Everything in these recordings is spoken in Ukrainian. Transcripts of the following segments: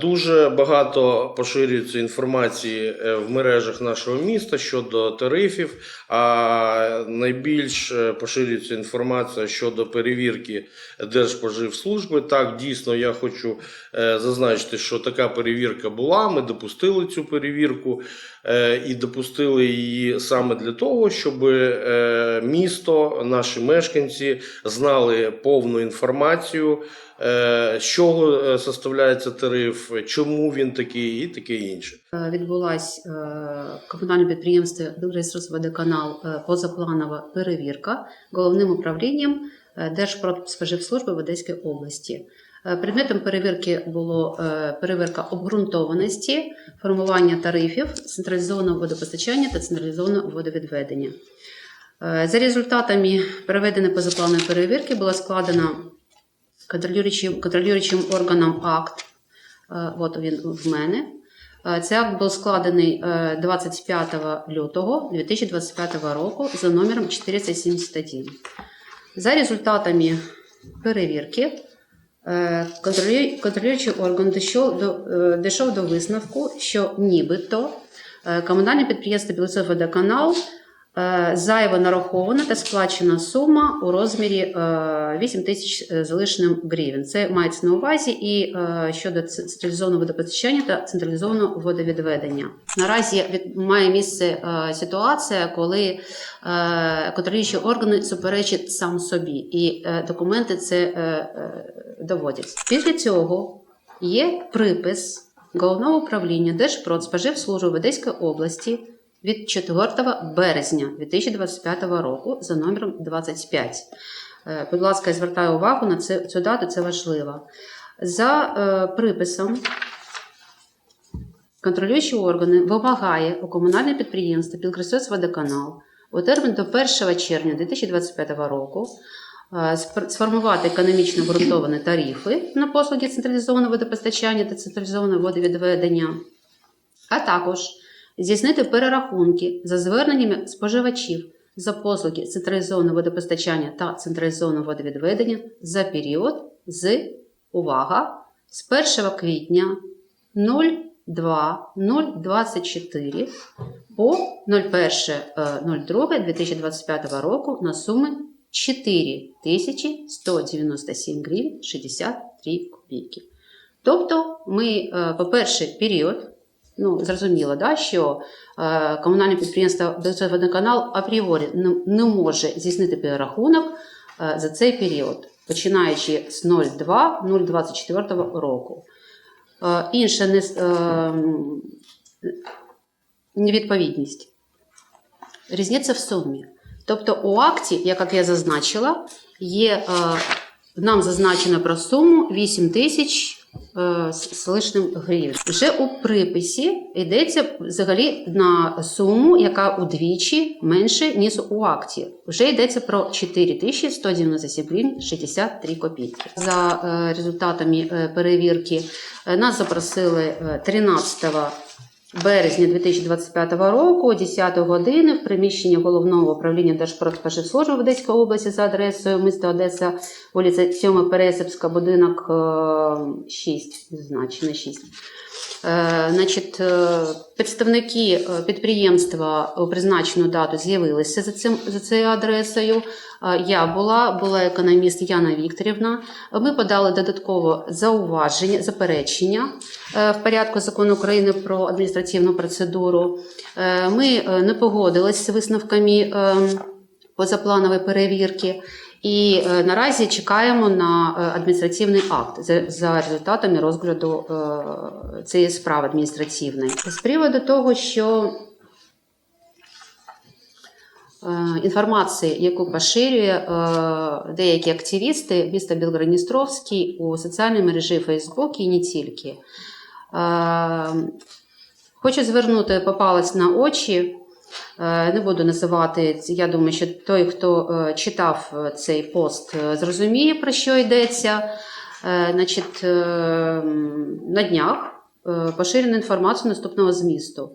Дуже багато поширюється інформації е, в мережах нашого міста щодо тарифів, а найбільш е, поширюється інформація щодо перевірки Держпоживслужби. Так, дійсно, я хочу е, зазначити, що така перевірка була. Ми допустили цю перевірку і допустили її саме для того, щоб е, місто, наші мешканці знали повну інформацію. е, З чого е, составляється тариф, чому він такий і таке інше. Е, Відбулась е, комунальне підприємство «Держресурсводоканал» е, позапланова перевірка головним управлінням е, Держпродспоживслужби в Одеській області. Е, Предметом перевірки було е, перевірка обґрунтованості, формування тарифів централізованого водопостачання та централізованого водовідведення. Е, За результатами проведеної позапланової перевірки було складено контролюючим, контролюючим органом акт. От він в мене. Цей акт був складений е, 25 лютого 2025 року за номером 471. За результатами перевірки контролюючий орган дійшов до, е, дійшов до висновку, що нібито е, комунальне підприємство «Білоцерводоканал» е, зайво нарахована та сплачена сума у розмірі е, 8 тисяч з лишним гривень. Це мається на увазі і е, щодо централізованого водопостачання та централізованого водовідведення. Наразі має місце е, ситуація, коли е, контролюючі органи суперечать сам собі, і е, документи це е, е, доводять. Після цього є припис головного управління Держпродспоживслужби в Одеської області від 4 березня 2025 року за номером 25. Е, Будь ласка, я звертаю увагу на це, цю дату, це важливо. За е, приписом контролюючі органи вимагає у комунальне підприємство «Білкресоцводоканал» у термін до 1 червня 2025 року е, сформувати економічно обґрунтовані тарифи на послуги централізованого водопостачання та централізованого водовідведення, а також здійснити перерахунки за зверненнями споживачів за послуги централізованого водопостачання та централізованого водовідведення за період з увага з 1 квітня 02.024 по 01.02.2025 року на суми 4197 гривень 63 копійки. Тобто, ми, е, по-перше, період, ну, зрозуміло, да, що е, комунальне підприємство «Водоканал» апріорі не, не може здійснити перерахунок е, за цей період, починаючи з 02.024 року. Е, інша не, е, невідповідність. Різниця в сумі. Тобто у акті, як я зазначила, є, е, нам зазначено про суму 8 тисяч з з лишним гривень. Вже у приписі йдеться взагалі на суму, яка удвічі менше, ніж у акті. Вже йдеться про 4197 гривень 63 копійки. За е, результатами е, перевірки е, нас запросили е, 13 березня 2025 року о 10 години в приміщенні головного управління Держпродспоживслужби в Одеській області за адресою міста Одеса, вулиця 7 Пересипська, будинок е, 6, зазначено 6. Е, Значить, е, представники е, підприємства у призначену дату з'явилися за, цим, за цією адресою. Я була, була економіст Яна Вікторівна. Ми подали додатково зауваження, заперечення в порядку закону України про адміністративну процедуру. Ми не погодились з висновками е, позапланової перевірки. І е, наразі чекаємо на е, адміністративний акт за, за результатами розгляду е, цієї справи адміністративної. З приводу того, що інформації, яку поширює деякі активісти міста Білгород-Дністровський у соціальній мережі Facebook і не тільки. Хочу звернути попалась на очі. Е, Не буду називати. Я думаю, що той, хто е, читав е, цей пост, зрозуміє, про що йдеться. Значить, на днях поширена інформація наступного змісту.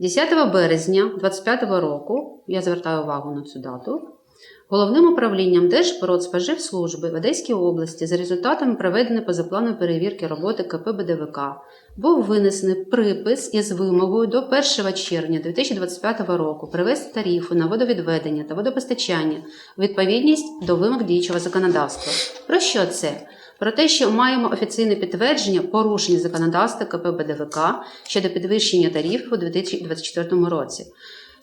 10 березня 2025 року, я звертаю увагу на цю дату, Головним управлінням Держпродспоживслужби в Одеській області за результатами проведеної позапланової перевірки роботи КП БДВК був винесений припис із вимогою до 1 червня 2025 року привести тарифи на водовідведення та водопостачання у відповідність до вимог діючого законодавства. Про що це? Про те, що маємо офіційне підтвердження порушень законодавства КП БДВК щодо підвищення тарифів у 2024 році.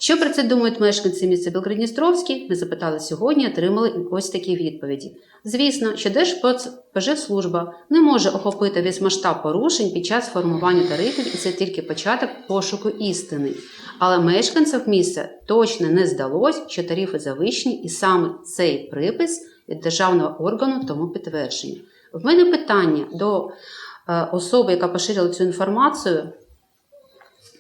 Що про це думають мешканці міста Білгород-Дністровський? Ми запитали сьогодні, отримали ось такі відповіді. Звісно, що Держспоживслужба не може охопити весь масштаб порушень під час формування тарифів, і це тільки початок пошуку істини. Але мешканцям міста точно не здалось, що тарифи завищені, і саме цей припис від державного органу тому підтвердження. В мене питання до е, особи, яка поширила цю інформацію.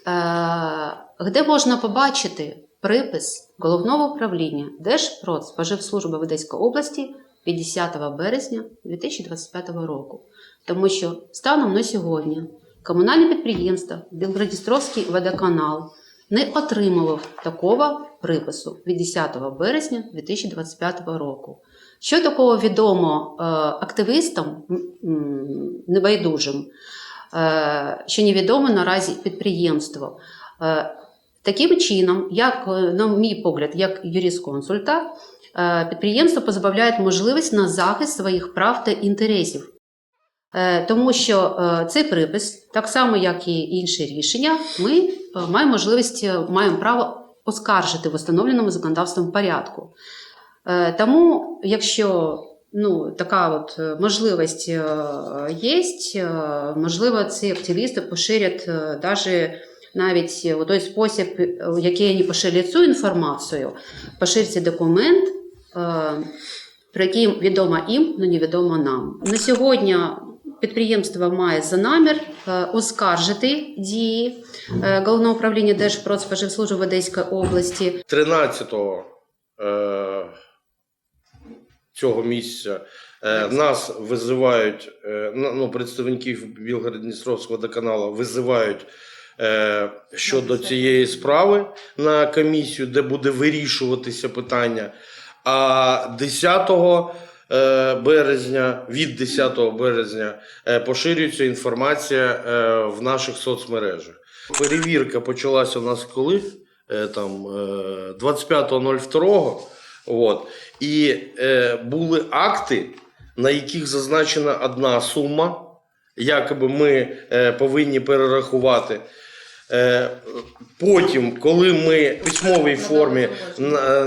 Е, де можна побачити припис головного управління Держпродспоживслужби в Одеській області від 10 березня 2025 року. Тому що станом на сьогодні комунальне підприємство Білгородністровський водоканал не отримував такого припису від 10 березня 2025 року. Що такого відомо е, активістам м, м, небайдужим, що невідомо наразі підприємство. Е, Таким чином, як, е, на мій погляд, як юрисконсульта, е, підприємство позбавляє можливість на захист своїх прав та інтересів. Е, Тому що е, цей припис, так само як і інші рішення, ми е, маємо можливість, е, маємо право оскаржити в встановленому законодавством порядку. Е, Тому, якщо ну, така от е, можливість е, є, е, можливо, ці активісти поширять е, даже навіть у той спосіб, в який вони поширюють цю інформацію, пошириться документ, про який відомо їм, але невідомо нам. На сьогодні підприємство має за намір оскаржити дії Головного управління Держпродспоживслужби в Одеській області 13-го е, цього місяця е, нас визивають, е, ну, представників Білгород-Дністровського водоканалу визивають е, щодо цієї справи на комісію, де буде вирішуватися питання. А 10 е, березня, від 10 березня поширюється інформація в наших соцмережах. Перевірка почалася у нас коли? Там е, 25.02. От. І е, були акти, на яких зазначена одна сума, якоби ми е, повинні перерахувати. Е, Потім, коли ми в письмовій формі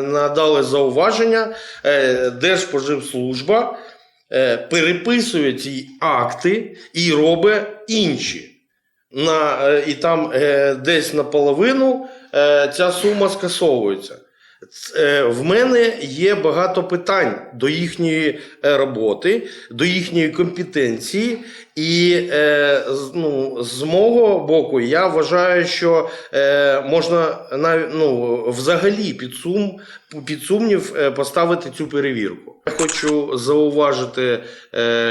надали зауваження, е, Держспоживслужба е, переписує ці акти і робить інші. На, е, і там е, десь наполовину е, ця сума скасовується. Е, В мене є багато питань до їхньої е, роботи, до їхньої компетенції, і е, ну, з мого боку я вважаю, що можна ну, взагалі під, сум, під сумнів поставити цю перевірку. Я хочу зауважити,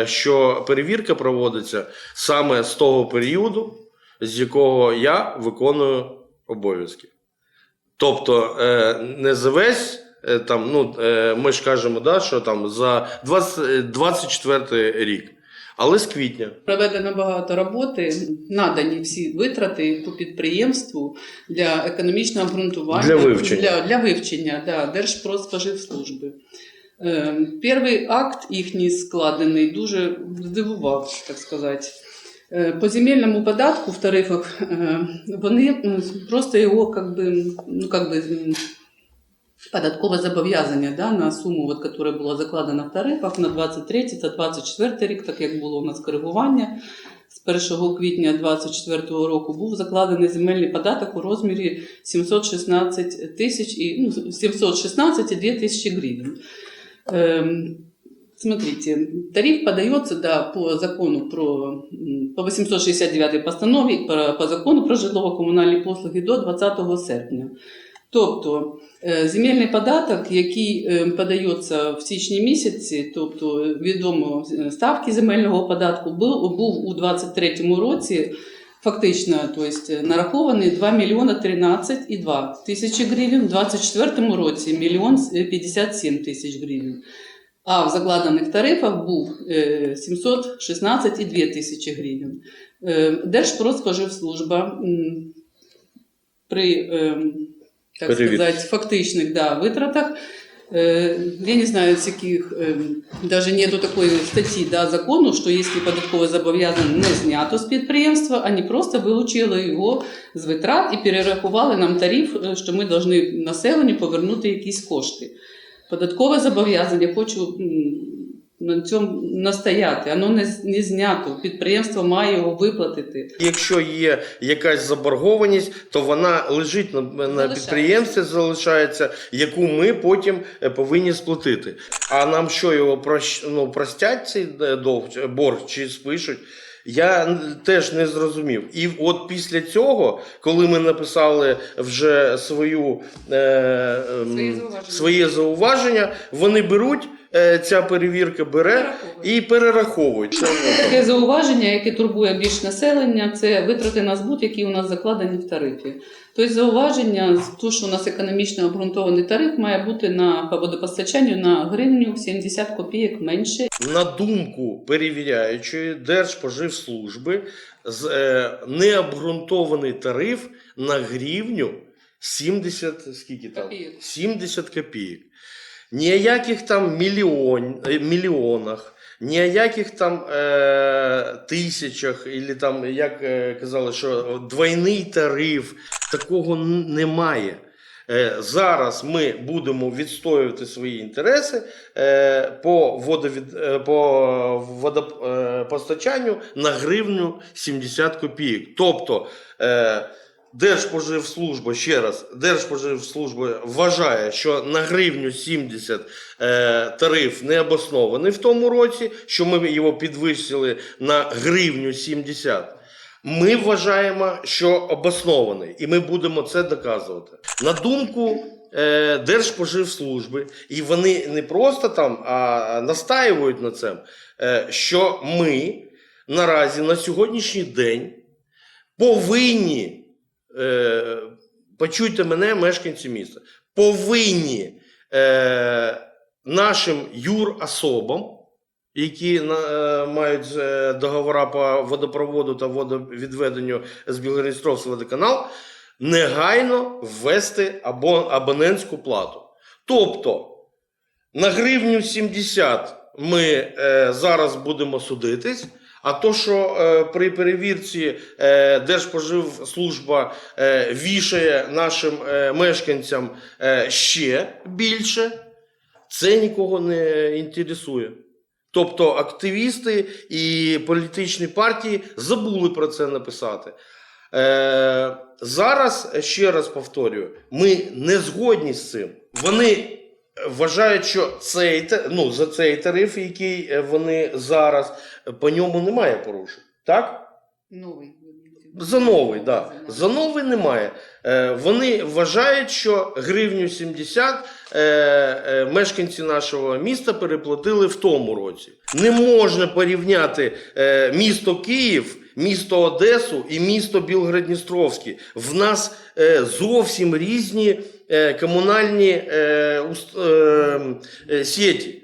що перевірка проводиться саме з того періоду, з якого я виконую обов'язки. Тобто е, не за весь. е, Там, ну, е, ми ж кажемо, да, що там за 20, 24 рік, але з квітня. Проведено багато роботи, надані всі витрати по підприємству для економічного обґрунтування Для вивчення. для, для вивчення да, Держпродспоживслужби. Е, перший акт їхній складений дуже здивував, так сказати. Е, По земельному податку в тарифах е, вони просто його как би, ну, как би, податкове зобов'язання да, на суму, от, яка була закладена в тарифах на 23 та 24 рік, так як було у нас коригування. З 1 квітня 2024 року був закладений земельний податок у розмірі 716 тисяч і ну, 716 і 2 тисячі гривень. Смотрите, тариф подается да, по закону про по 869 постанові по, закону про житлово-комунальні послуги до 20 серпня. Тобто е, земельний податок, який е, подається в січні місяці, тобто відомо е, ставки земельного податку, був, був у 2023 році фактично, то есть е, нараховані 2 мільйона 13,2 тисячі гривень, в 2024 році мільйон 57 тисяч гривень. А в закладених тарифах був е, 716,2 тисячі гривень. Е, Держпродспоживслужба при ем, так сказати, фактичних да, витратах. Е, Я не знаю, з яких ем, даже нету такої статті да, закону, що якщо податкове зобов'язання не знято з підприємства, вони просто вилучили його з витрат і перерахували нам тариф, е, що ми повинні населенню повернути якісь кошти. Податкове зобов'язання, хочу на цьому настояти, воно не, не знято. Підприємство має його виплатити. Якщо є якась заборгованість, то вона лежить на, на підприємстві, залишається, яку ми потім е, повинні сплатити. А нам що його прощ, ну, простять цей е, довг, чи- борг чи спишуть? Я теж не зрозумів. І от після цього, коли ми написали вже свою, е, ем, Свої зауваження. своє зауваження, вони беруть, е, ця перевірка бере і перераховують. Це, Таке зауваження, яке турбує більш населення, це витрати на збут, які у нас закладені в тарифі. Тобто зауваження, то, що у нас економічно обґрунтований тариф, має бути на по водопостачанню на гривню 70 копійок менше. На думку перевіряючої Держпоживслужби, з, е, необґрунтований тариф на гривню 70, скільки там? Копійок. 70 копійок. Ніяких там мільйон, е, мільйонах, ніяких там е, тисячах, і там, як е, казали, що двойний тариф, такого немає. Е, Зараз ми будемо відстоювати свої інтереси по, водовід, по водопостачанню на гривню 70 копійок. Тобто Держпоживслужба, ще раз, Держпоживслужба вважає, що на гривню 70 е, тариф не обоснований в тому році, що ми його підвищили на гривню 70. Ми вважаємо, що обоснований, і ми будемо це доказувати. На думку е, Держпоживслужби, і вони не просто там а настаюють на цьому, е, що ми наразі на сьогоднішній день повинні, е, почуйте мене, мешканці міста, повинні е, нашим юрособам, які е, мають е, договори по водопроводу та водовідведенню з Білгородністровський водоканал, негайно ввести або абонентську плату. Тобто на гривню 70 ми е, зараз будемо судитись. А то, що е, при перевірці е, Держпоживслужба е, вішає нашим е, мешканцям е, ще більше, це нікого не інтересує. Тобто активісти і політичні партії забули про це написати. Е, зараз, ще раз повторюю, ми не згодні з цим. Вони вважають, що цей, ну, за цей тариф, який е, вони зараз, по ньому немає порушень. Так? Новий. За новий, да. За новий немає. Е, вони вважають, що гривню 70 е, мешканці нашого міста переплатили в тому році. Не можна порівняти місто Київ, місто Одесу і місто Білгород-Дністровський. В нас е, зовсім різні е, комунальні е, е, е, сіті.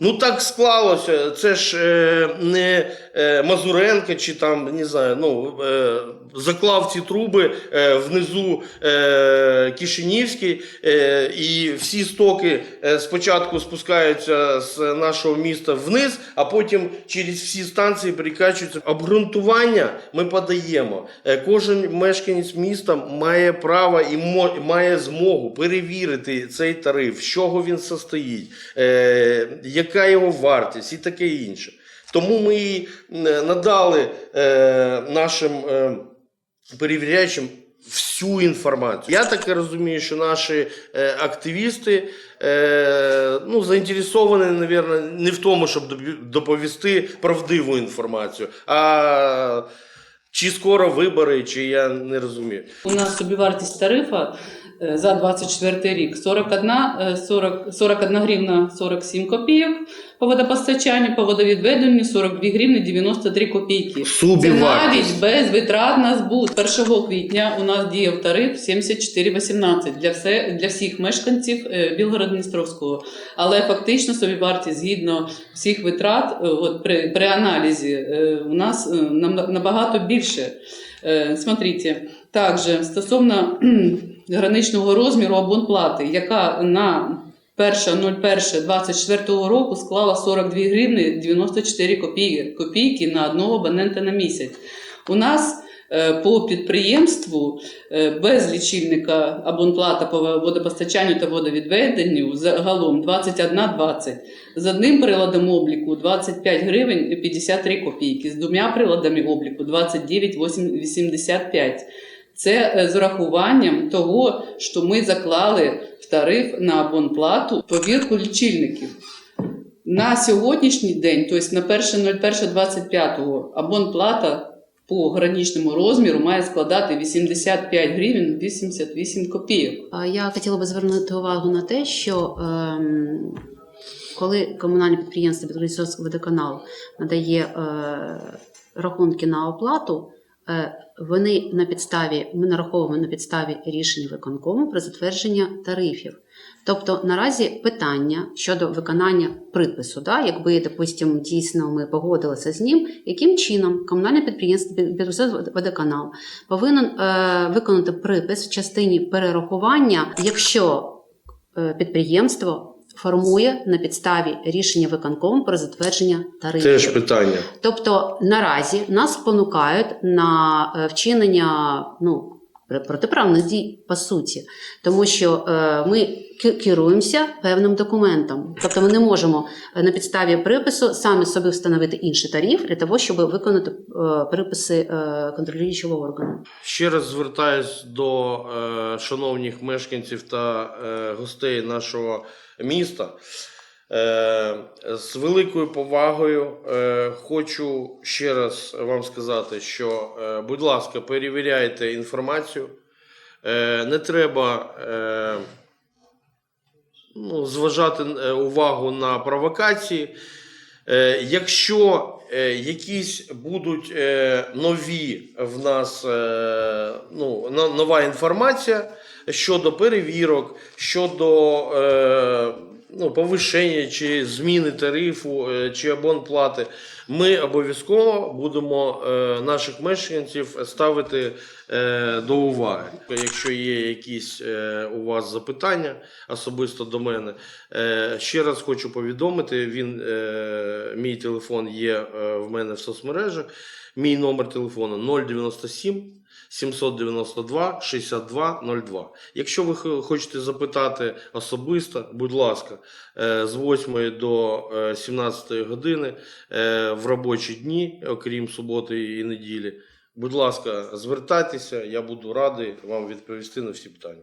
Ну так склалося. Це ж е, не е, Мазуренко чи там не знаю, ну е, заклав ці труби е, внизу е, Кишинівський, е, і всі стоки е, спочатку спускаються з нашого міста вниз, а потім через всі станції перекачуються. Обґрунтування ми подаємо. Е, кожен мешканець міста має право і має змогу перевірити цей тариф, з чого він состоїть, е, яка його вартість і таке інше. Тому ми і, е, надали е, нашим е, перевіряючим всю інформацію. Я так розумію, що наші е, активісти е, ну, заінтересовані, навірно, не в тому, щоб доповісти правдиву інформацію, а чи скоро вибори, чи я не розумію. У нас собівартість тарифа е, за 24 рік 41, е, 40, 41 гривна 47 копійок по водопостачанню, по водовідведенню 42 гривни 93 копійки. Це навіть без витрат на збут. 1 квітня у нас діяв тариф 74,18 для, все, для всіх мешканців е, Білгород-Дністровського. Але фактично собівартість згідно всіх витрат е, от при, при аналізі е, у нас е, набагато більше. Е, Смотрите, також стосовно граничного розміру абонплати, яка на 1.01.24 року склала 42 гривни 94 копійки, копійки на одного абонента на місяць. У нас е, по підприємству е, без лічильника абонплата по водопостачанню та водовідведенню загалом 21,20. З одним приладом обліку 25 гривень 53 копійки, з двома приладами обліку 29,85. Це е, з урахуванням того, що ми заклали в тариф на абонплату повірку лічильників. На сьогоднішній день, тобто на 1.01.25 абонплата по граничному розміру має складати 85 гривень 88 копійок. Я хотіла би звернути увагу на те, що ем, коли комунальне підприємство Білорусський водоканал надає е, рахунки на оплату, вони на підставі, ми нараховуємо на підставі рішення виконкому про затвердження тарифів. Тобто наразі питання щодо виконання припису, да, якби, допустимо, дійсно ми погодилися з ним, яким чином комунальне підприємство Білорусський водоканал повинен е, виконати припис в частині перерахування, якщо е, підприємство формує на підставі рішення виконкому про затвердження тарифів. Теж питання. Тобто наразі нас спонукають на е, вчинення ну, протиправних дій по суті, тому що е, ми керуємося певним документом. Тобто ми не можемо е, на підставі припису самі собі встановити інший тариф для того, щоб виконати е, приписи контролюючого органу. Ще раз звертаюсь до шановних мешканців та гостей нашого міста. Е, з великою повагою е, хочу ще раз вам сказати, що, е, будь ласка, перевіряйте інформацію. Не треба ну, зважати увагу на провокації. Якщо якісь будуть нові в нас ну, нова інформація щодо перевірок, щодо ну, повищення чи зміни тарифу е, чи абонплати, ми обов'язково будемо е, наших мешканців ставити е, до уваги. Якщо є якісь у вас запитання особисто до мене, ще раз хочу повідомити: він, мій телефон є в мене в соцмережах. Мій номер телефону 097 792 62 02. Якщо ви хочете запитати особисто, будь ласка, е, з 8 до е, 17 години е, в робочі дні, окрім суботи і неділі. Будь ласка, звертайтеся, я буду радий вам відповісти на всі питання.